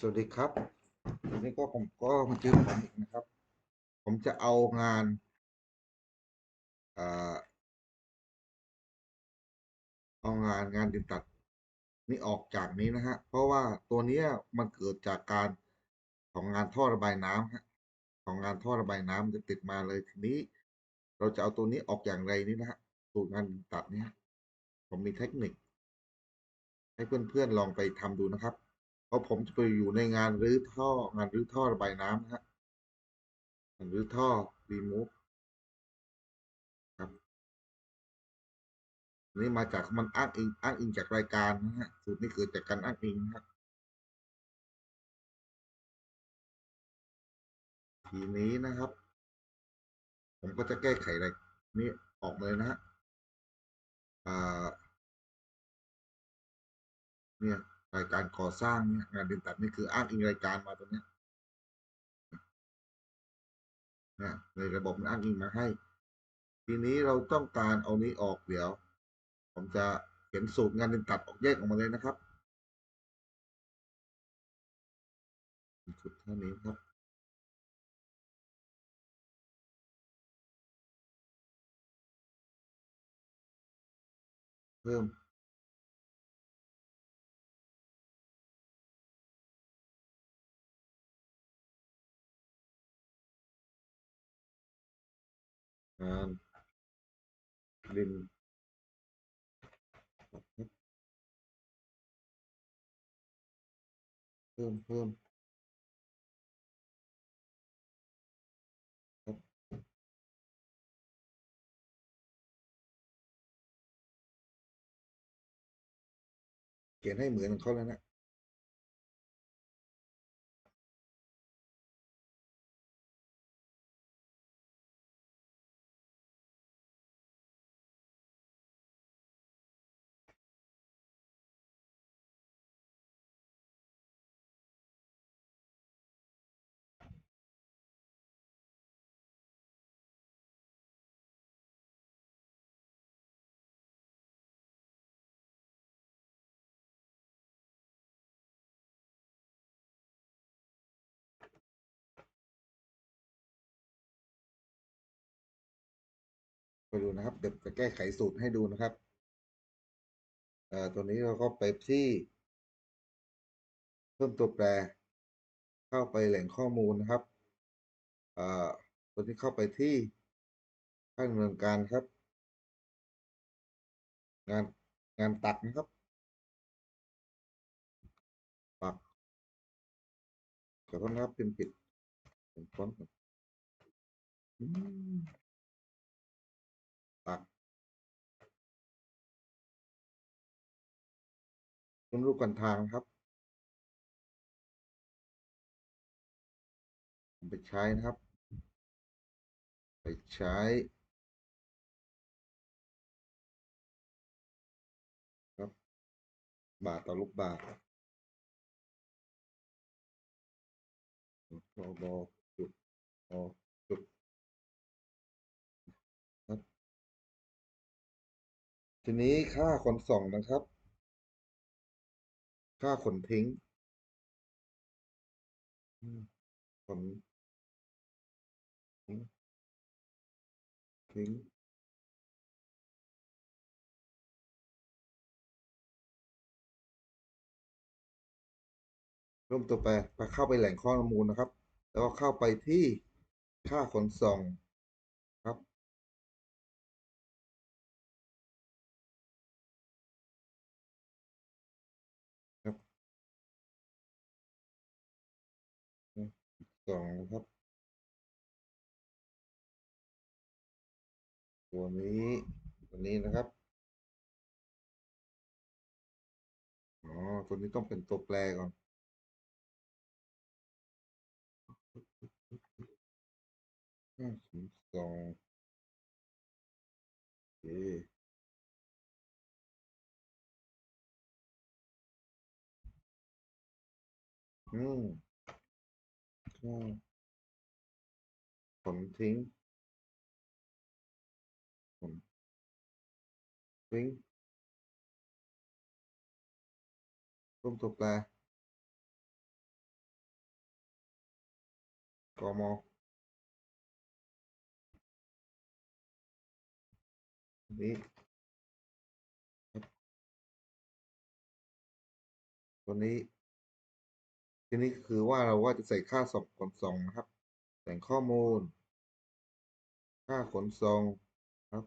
สวัสดีครับวันนี้ก็ผมก็มาเจอผมอีกนะครับ ผมจะเอางานเอางานงานดินตัดนี่ออกจากนี้นะฮะ เพราะว่าตัวนี้มันเกิดจากการของงานท่อระบายน้ำฮะของงานท่อระบายน้ำจะติดมาเลยทีนี้ เราจะเอาตัวนี้ออกอย่างไรนี่นะฮะสูตรงานดินตัดเนี้ยผมมีเทคนิค ให้เพื่อนๆลองไปทำดูนะครับ เพราะผมจะไปอยู่ในงานรื้อท่องานรื้อท่อระบายน้ำนะฮะงานรื้อท่อรีมูฟครับนี่มาจากมันอ้างอิงอ้างอิงจากรายการนะฮะสูตรนี้เกิดจากการอ้างอิงนะครับทีนี้นะครับ ผมก็จะแก้ไขอะไรนี้ออกเลยนะฮะอ่าเนี่ย รายการก่อสร้างเนี่ยงานเดินตัดนี่คืออ้างอิงรายการมาตัวเนี้นะในระบบมันอ้างอิงมาให้ ทีนี้เราต้องการเอานี้ออกเดี๋ยว ผมจะเขียนสูตรงานเดินตัดออกแยกออกมาเลยนะครับชุดเท่านี้ครับเพิ่ม งานดินเพิ่มเพิ่มครับเขียนให้เหมือนของเขาแล้วนะ ดูนะครับเดี๋ยวจะแก้ไขสูตรให้ดูนะครับเอ่อตัวนี้เราก็ไปที่ เพิ่มตัวแปร เข้าไปแหล่งข้อมูลนะครับเอ่อตัวนี้เข้าไปที่ขั้นดำเนินการครับ งานงานตัดนะครับปักขอโทษนะครับพิมพ์ผิดผมฟ้อนต์ คุณรูปกันทางครับไปใช้นะครับ ไปใช้ครับ บาทต่อลูกบาทบอบอจุดอจุดครับ ทีนี้ค่าขนส่งนะครับ ค่าขนทิ้งขนทิ้งริ่มตัวแปรไปเข้าไปแหล่งข้อมูลนะครับ แล้วก็เข้าไปที่ค่าขนส่ง สองนะครับ ตัวนี้ตัวนี้นะครับอ๋อตัวนี้ต้องเป็นตัวแปรก่อนห้าศูนย์สองโอเคอืม ค่าขนทิ้งขนทิ้งร่วมตัวแปร ทีนี้คือว่าเราว่าจะใส่ค่าส่งขนส่งนะครับ แต่งข้อมูล ค่าขนส่งครับ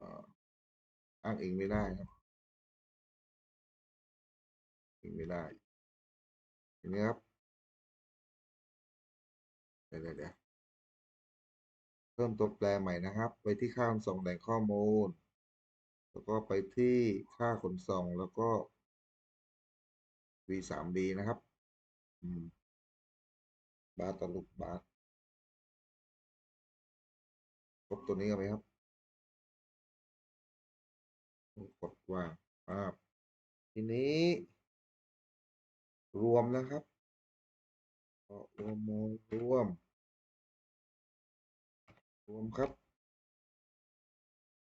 อ่ออ้างอิงไม่ได้ครับอิงไม่ได้ทีนี้ครับเดี๋ยวเดี๋ยวเพิ่มตัวแปรใหม่นะครับ ไปที่ค่าขนส่งแหล่งข้อมูล แล้วก็ไปที่ค่าขนส่งแล้วก็ v สาม b นะครับบาตลูกบาครบตัวนี้กันไหมครับ กดวางภาพทีนี้ รวมนะครับรวมมองรวม รวมครับ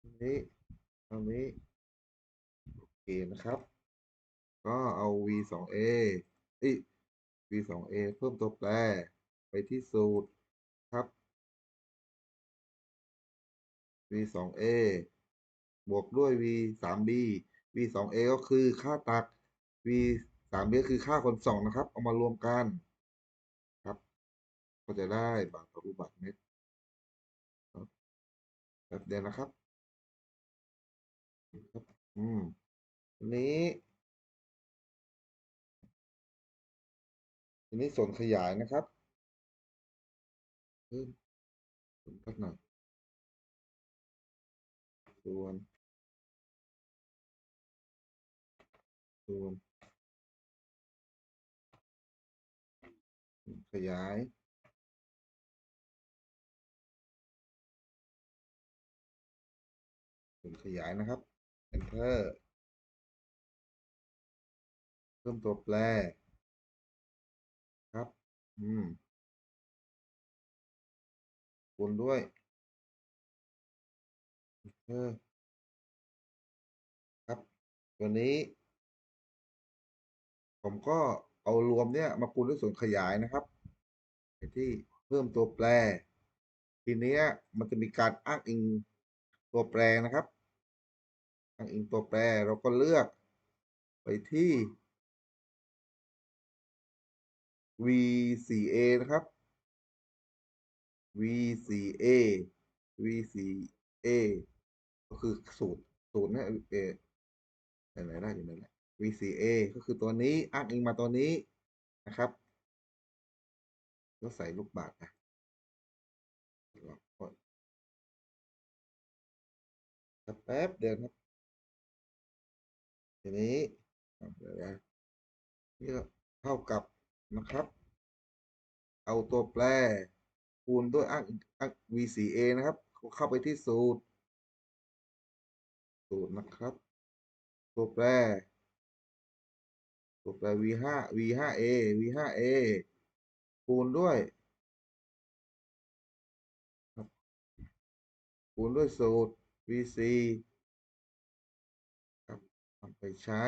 อันนี้อันนี้ โอเคนะครับ ก็เอา v สอง a เอ้ v สอง a เพิ่มตัวแปร ไปที่สูตรครับ v สอง a บวกด้วย v สาม b v สอง a ก็คือค่าตัก v สาม b ก็คือค่าขนส่งนะครับ เอามารวมกันครับ ก็จะได้บาทต่อลูกบาทเมตรครับแบบเดียวนะครับครับอืมทีนี้ นี้ส่วนขยายนะครับเพิ่มส่วนพักหน่อยส่วนส่วนขยายส่วนขยายนะครับ enter เพิ่มตัวแปร อืมคูณด้วย enter ครับตัวนี้ ผมก็เอารวมเนี่ยมาคูณด้วยส่วนขยายนะครับไปที่เพิ่มตัวแปร ทีเนี้ยมันจะมีการอ้างอิงตัวแปรนะครับ อ้างอิงตัวแปรเราก็เลือกไปที่ v4a นะครับ v4a v4a ก็คือสูตรสูตรนี่ยเอไหนได้อยู่ไหนแหละ v4a ก็คือตัวนี้อ้างอิงมาตัวนี้นะครับก็ใส่ลูกบาศก์นะแป๊บเดียวครับทีนี้เดี๋ยวนะนี่ก็เท่ากับ นะครับ เอาตัวแปรคูณด้วยอ้างอ้าง v4a นะครับ เข้าไปที่สูตร สูตรนะครับ ตัวแปร ตัวแปร v5 v5a v5a คูณด้วยคูณด้วยสูตร vc ครับนำไปใช้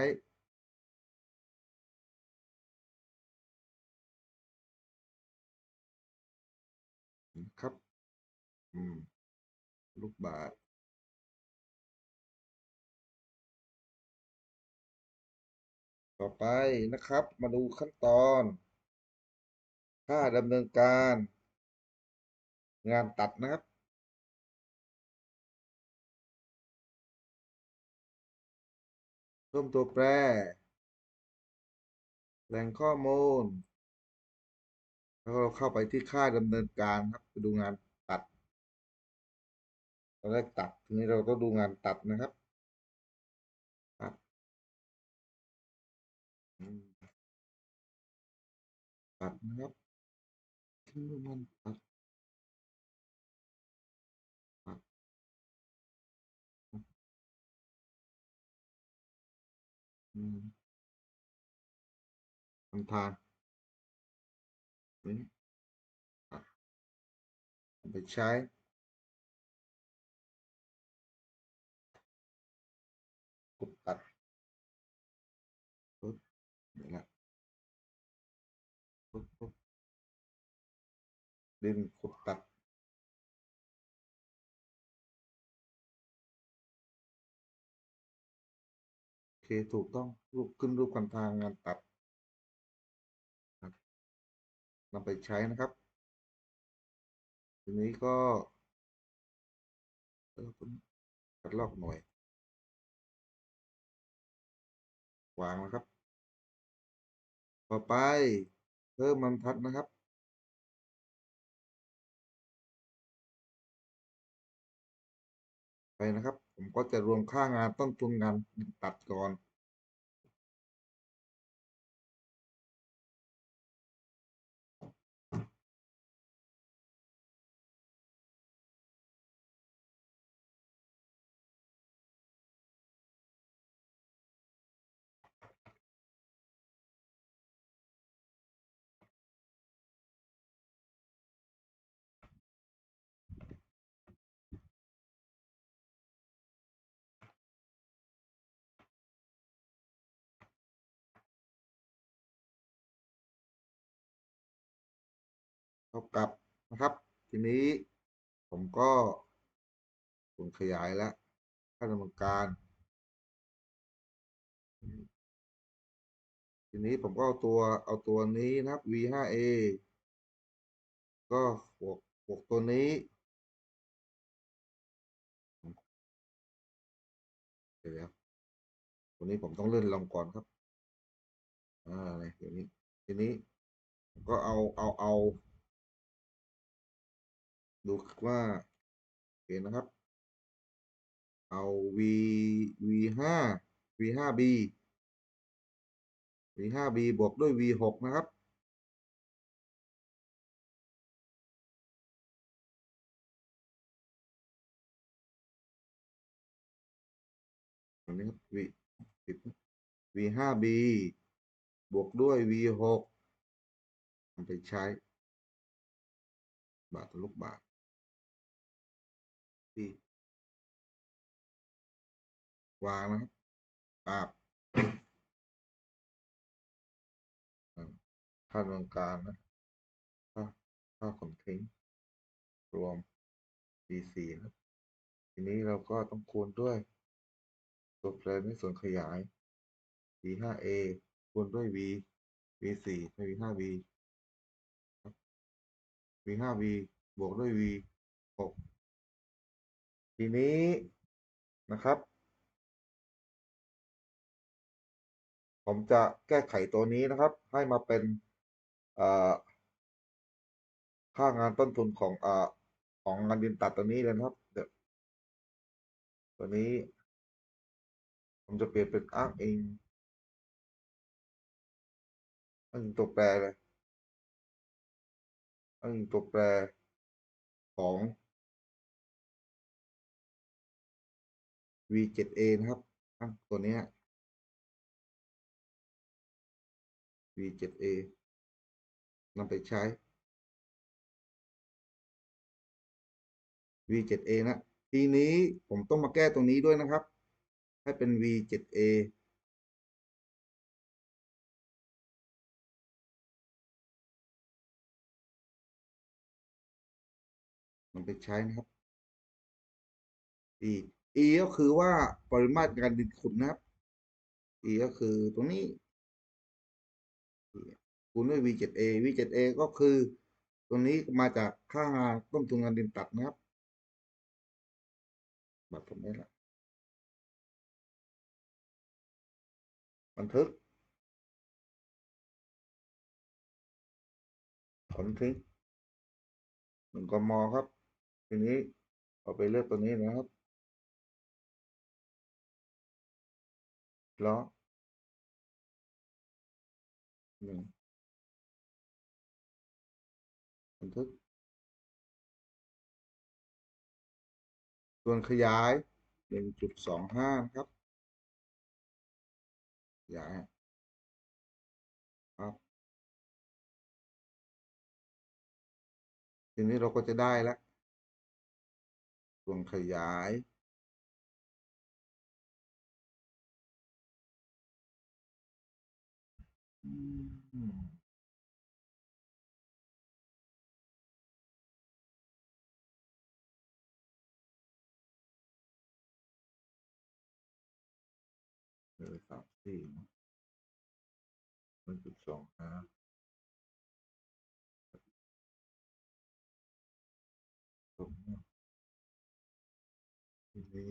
ครับ อืม ลูกบาศก์ต่อไปนะครับ มาดูขั้นตอน ค่าดำเนินการ งานตัดนะครับ เพิ่มตัวแปร แหล่งข้อมูล แล้วก็เข้าไปที่ค่าดำเนินการครับไปดูงานตัดตอนแรกตัดทีนี้เราก็ดูงานตัดนะครับตัดตัดนะครับคือมันตัดตัดอืมทำทางนี้ ไปใช้ กดตัดปึ๊บเดี๋ยวละปึ๊บปึ๊บดินขุดตัดโอเคถูกต้องรูปขึ้นรูปกันทางงานตัดนำไปใช้นะครับ ทีนี้ก็เออคุณคัดลอกหน่วย วางนะครับ ต่อไปเพิ่มบรรทัดนะครับไปนะครับ ผมก็จะรวมค่างานต้นทุนงานตัดก่อน ท่ากับนะครับ ทีนี้ผมก็ส่วนขยายแล้วค่าดำเนินการ ทีนี้ผมก็เอาตัวเอาตัวนี้นะครับ v5a ก็บวกบวกตัวนี้เดี๋ยวตัวนี้ผมต้องเลื่อนลงก่อนครับ อ่าเนี่ยเดี๋ยวนี้ ทีนี้ก็เอาเอาเอา ดูว่าโอเคนะครับ เอา v v ห้า v ห้า b v ห้า b บวกด้วย v หกนะครับ อันนี้ครับ v ผิด v ห้า b บวกด้วย v หกนำไปใช้ บาททะลุบาท ที่ วางนะครับปาบอ่าค่าดำเนินการนะค่าค่าขนทิ้ง รวม D4 ครับ ทีนี้เราก็ต้องคูณด้วย ตัวแปรในส่วนขยาย V5A คูณด้วย V V4 ใน V5B ครับ V5B บวกด้วย V6 ทีนี้นะครับ ผมจะแก้ไขตัวนี้นะครับ ให้มาเป็นค่างานต้นทุนของเอ่อของงานดินตัดตัวนี้เลยนะครับเดี๋ยวตัวนี้ ผมจะเปลี่ยนเป็นอ้างอิงอ้างอิงตัวแปรเลยอ้างอิงตัวแปรของ V7A นะครับตัวนี้ V7A นำไปใช้ V7A นะ ทีนี้ผมต้องมาแก้ตรงนี้ด้วยนะครับ ให้เป็น V7A นำไปใช้นะครับ E E ก็คือว่าปริมาตรการดินขุดนะครับ E ก็คือตรงนี้คูณด้วย V7A V7A ก็คือ ตรงนี้มาจากค่างานต้นทุนงานดินตัดนะครับบัตรผมได้ละบันทึกขนทิ้งหนึ่งกมครับ ทีนี้เอาไปเลือกตัวนี้นะครับ ล้อหนึ่งบันทึก ส่วนขยายหนึ่งจุดสองห้าครับขยายครับทีนี้เราก็จะได้แล้วส่วนขยาย อืม เออสามสี่มันจุดสองห้าตรงนะผมนี่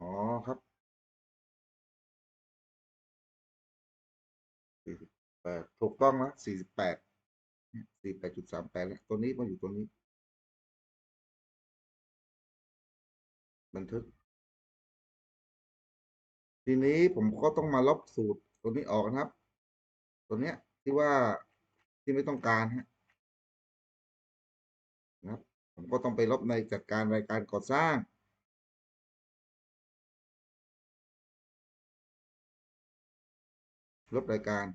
อ๋อครับ ถูกต้องนะสี่สิบแปดสี่แปดจุดสามแปดแล้วตัวนี้มาอยู่ตัวนี้ บันทึก ทีนี้ผมก็ต้องมาลบสูตรตัวนี้ออกนะครับ ตัวเนี้ยที่ว่าที่ไม่ต้องการฮะนะครับ ผมก็ต้องไปลบในจัดการรายการก่อสร้างลบรายการ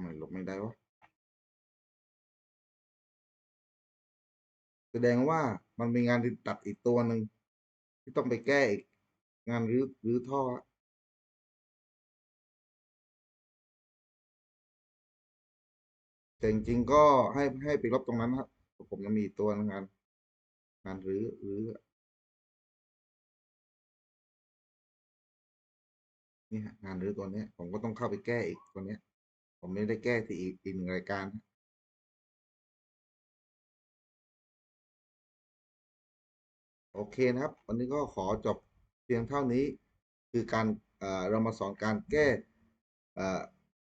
ไมลบไม่ได้วะ แสดงว่ามันมีงานดินตัดอีกตัวหนึ่งที่ต้องไปแก้อีก งานรื้อรื้อท่อแต่จริงๆก็ให้ให้ไปลบตรงนั้นครับผมยังมีตัวงานงานรื้อรื้อนี่ฮะงานหรือตัวเนี้ยผมก็ต้องเข้าไปแก้อีกตัวเนี้ย ผมไม่ได้แก้ที่อีกอีกหนึ่งรายการโอเคนะครับ วันนี้ก็ขอจบเพียงเท่านี้ คือการเรามาสอนการแก้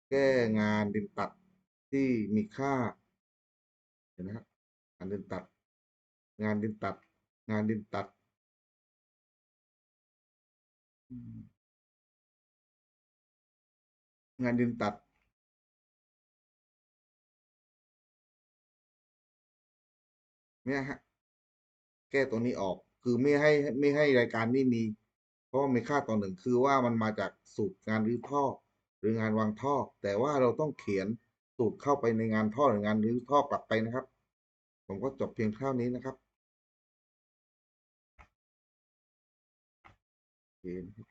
แก้งานดินตัดที่มีค่าเห็นนะครับงานดินตัด งานดินตัด งานดินตัด งานดินตัด เนี่ยฮะ แก้ตัวนี้ออก คือไม่ให้ไม่ให้รายการนี้มี เพราะมีค่าต่อหนึ่งคือว่ามันมาจากสูตรงานรื้อท่อ หรืองานวางท่อ แต่ว่าเราต้องเขียนสูตรเข้าไปในงานท่อหรืองานรื้อท่อกลับไปนะครับ ผมก็จบเพียงเท่านี้นะครับโอเคนะครับ